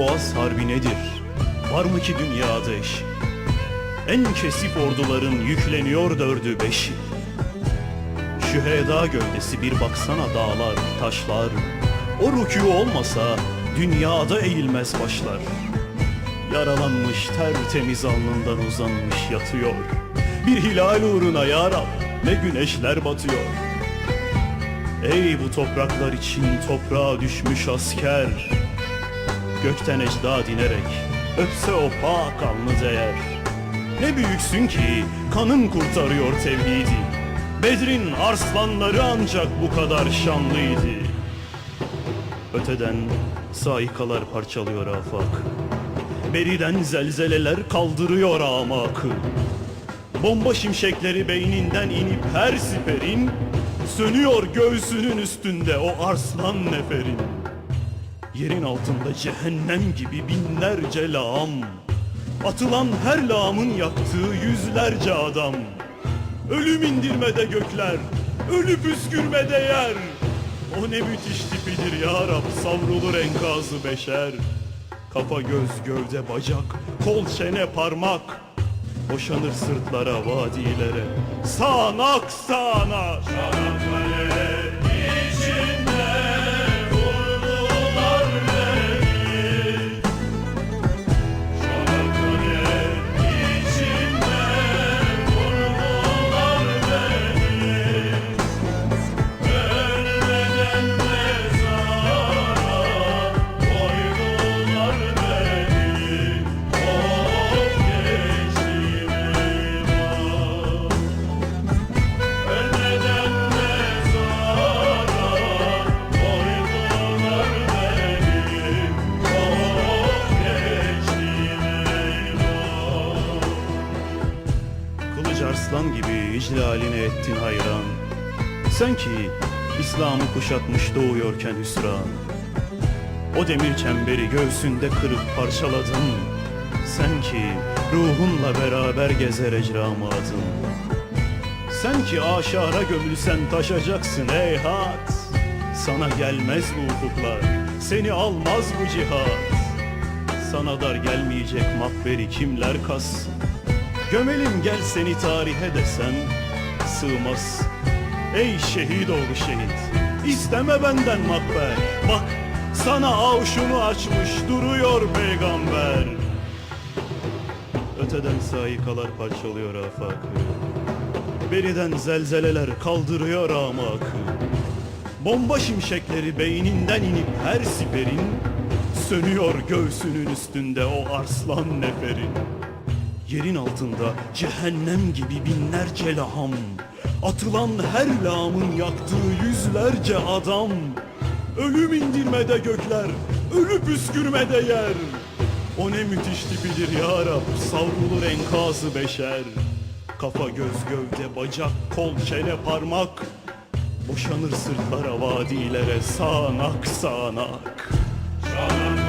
harbi nedir? Var mı ki dünyada eşi? En kesif orduların yükleniyor dördü beşi. Şüheda gövdesi bir baksana dağlar, taşlar. O rükû olmasa dünyada eğilmez başlar. Yaralanmış tertemiz alnından uzanmış yatıyor. Bir hilal uğruna ya Rab ne güneşler batıyor. Ey bu topraklar için toprağa düşmüş asker. Gökten ecda dinerek öpse o pak alnı değer. Ne büyüksün ki kanın kurtarıyor tevhidi. Bedrin arslanları ancak bu kadar şanlıydı. Öteden saikalar parçalıyor afak. Beriden zelzeleler kaldırıyor amakı. Bomba şimşekleri beyninden inip her siperin Sönüyor göğsünün üstünde o arslan neferin Yerin altında cehennem gibi binlerce lağım. Atılan her lağımın yaktığı yüzlerce adam. Ölüm indirmede gökler, ölü püskürmede yer. O ne müthiş tipidir ya Rab savrulur enkazı beşer. Kafa göz gövde bacak, kol çene parmak. Boşanır sırtlara vadilere Sağanak sağanak. Çanakkale Arslan gibi icraline ettin hayran. Sen ki İslam'ı kuşatmış doğuyorken hüsran. O demir çemberi göğsünde kırıp parçaladın. Sen ki ruhunla beraber gezer ecramı adın Sen ki aşara gömülsen taşacaksın ey hat. Sana gelmez bu ufuklar Seni almaz bu cihat. Sana dar gelmeyecek makberi kimler kassın Gömelim gel seni tarihe desen Sığmaz. Ey şehit oğlu şehit İsteme benden makber Bak sana avşunu açmış duruyor peygamber. Öteden saikalar parçalıyor afakı. Beriden zelzeleler kaldırıyor amakı. Bomba şimşekleri beyninden inip her siperin Sönüyor göğsünün üstünde o arslan neferin Yerin altında cehennem gibi binlerce laham Atılan her lağımın yaktığı yüzlerce adam. Ölüm indirmede gökler, ölü püskürmede yer. O ne müthiş tipidir ya Rab, savrulur enkazı beşer. Kafa göz gövde bacak kol çene parmak. Boşanır sırtlara vadilere sağanak sağanak. Çanakkale